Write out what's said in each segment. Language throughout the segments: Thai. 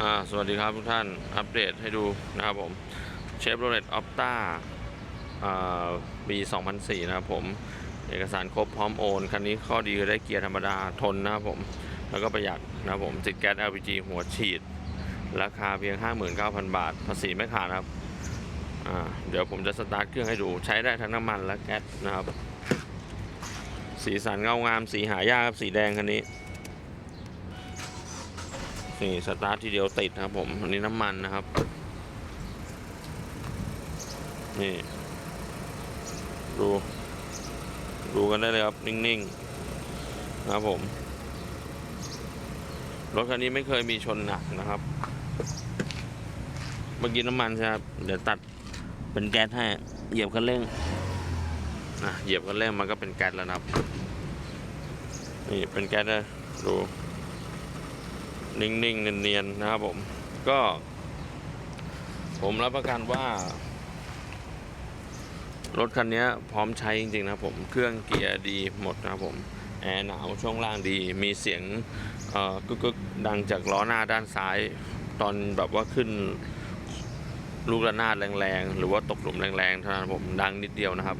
อ่าสวัสดีครับทุกท่านอัปเดตให้ดูนะครับผมเชฟโรเลตออฟต้าปี2004นะครับผม เอกสารครบพร้อมโอน คันนี้ข้อดีคือได้เกียร์ธรรมดาทนนะครับผม แล้วก็ประหยัดนะครับผมติดแก๊ส LPG หัวฉีด ราคาเพียง 59,000 บาท ภาษีไม่ขาดครับอ่าเดี๋ยวผมจะสตาร์ทเครื่องให้ดูใช้ได้ทั้งน้ำมันและแก๊สนะครับ สีสันเงางามสีหายากครับสีแดงคันนี้ นี่สตาร์ททีเดียวติดครับผมอันนี้น้ำมันนะครับ นี่ ดู ดูกันได้เลยครับ นิ่งๆนะครับผม รถคันนี้ไม่เคยมีชนหนักนะครับ เมื่อกี้น้ำมันใช่ครับ เดี๋ยวตัดเป็นแก๊สให้ เหยียบคันเร่งนะเหยียบคันเร่งมันก็เป็นแก๊สแล้วนะครับ นี่เป็นแก๊สนะดู นิ่งๆเนียนๆนะครับผม ก็ ผมรับประกันว่า รถคันนี้พร้อมใช้จริงๆนะผม เครื่องเกียร์ดีหมดนะครับผมแอร์หนาวช่วงล่างดีมีเสียงกึกๆดังจากล้อหน้าด้านซ้าย ตอนแบบว่าขึ้นลูกระนาดแรงๆ หรือว่าตกหลุมแรงๆเท่านั้นผมดังนิดเดียวนะครับ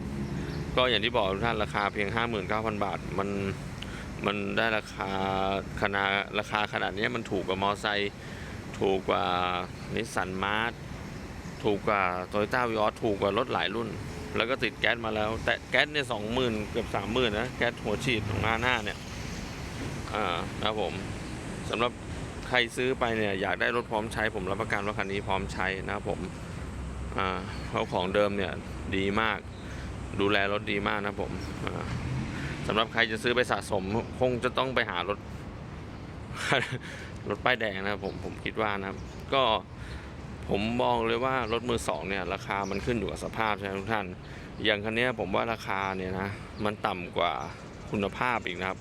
ก็อย่างที่บอกทุกท่านราคาเพียง 59,000 บาทมัน มันได้ราคาขนาดราคาขนาดนี้มันถูกกว่ามอไซค์ถูกกว่านิสสันมาร์ทถูกกว่าโตโยต้าวีออสถูกกว่ารถหลายรุ่น แล้วก็ติดแก๊สมาแล้ว แต่แก๊สเนี่ยสองหมื่นเกือบสามหมื่นนะแก๊สหัวฉีดของหน้าหน้าเนี่ยอ่านะครับผมสำหรับใครซื้อไปเนี่ยอยากได้รถพร้อมใช้ ผมรับประกันว่าคันนี้พร้อมใช้นะครับผมอ่าเพราะของเดิมเนี่ยดีมาก ดูแลรถดีมากนะผมอ่า สำหรับใครจะซื้อไปสะสมคงจะต้องไปหารถ รถป้ายแดงนะครับผมผมคิดว่านะครับ ก็ผมมองเลยว่ารถมือสองเนี่ยราคามันขึ้นอยู่กับสภาพใช่ไหมทุกท่าน อย่างคันนี้ผมว่าราคาเนี่ยนะมันต่ำกว่าคุณภาพอีกนะครับ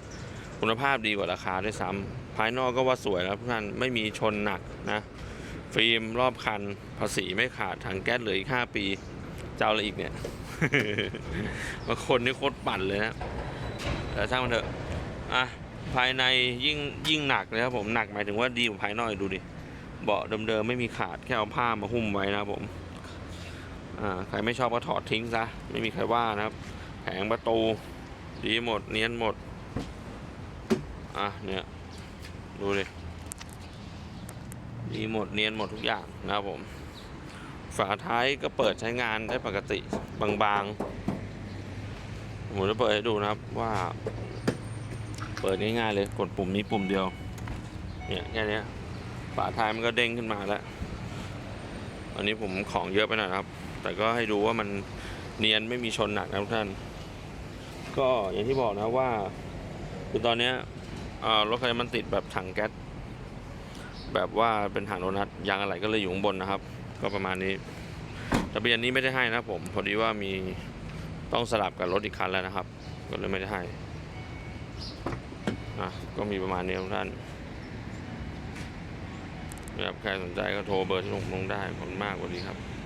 คุณภาพดีกว่าราคาด้วยซ้ำภายนอกก็ว่าสวยนะทุกท่านไม่มีชนหนักนะ ฟิล์มรอบคันภาษีไม่ขาดถังแก๊สเหลืออีก5ปีจะเอาอะไรอีกเนี่ยบางคนนี่โคตรปั่นเลยนะ แต่ช่างมันเถอะอะภายในยิ่งยิ่งหนักเลยครับผมหนักหมายถึงว่าดีกว่าภายนอกดูดิเบาะเดิมๆไม่มีขาดแค่เอาผ้ามาหุ้มไว้นะครับผมอ่าใครไม่ชอบก็ถอดทิ้งซะไม่มีใครว่านะครับแผงประตู ดีหมดเนียนหมดอะเนี่ยดูดิดีหมดเนียนหมดทุกอย่างนะครับผม ฝาท้ายก็เปิดใช้งานได้ปกติบางๆ ผมจะเปิดให้ดูนะครับว่า เปิดง่ายๆเลยกดปุ่มนี้ปุ่มเดียว เนี่ยแค่นี้ฝาท้ายมันก็เด้งขึ้นมาแล้วอันนี้ผมของเยอะไปหน่อยครับ แต่ก็ให้ดูว่ามันเนียนไม่มีชนหนักนะทุกท่าน ก็อย่างที่บอกนะว่าคือตอนนี้รถคันนี้มันติดแบบถังแก๊สแบบว่าเป็นถังโดนัทยางอะไรก็เลยอยู่ข้างบนนะครับ ก็ประมาณนี้ทะเบียนนี้ไม่ได้ให้นะผม พอดีว่ามี ต้องสลับกับรถอีกคันแล้วนะครับ ก็เลยไม่ได้ให้อะก็มีประมาณนี้ทุกท่านนะครับใครสนใจก็โทรเบอร์ที่ลงลงได้ขอบคุณมากสวัสดีครับ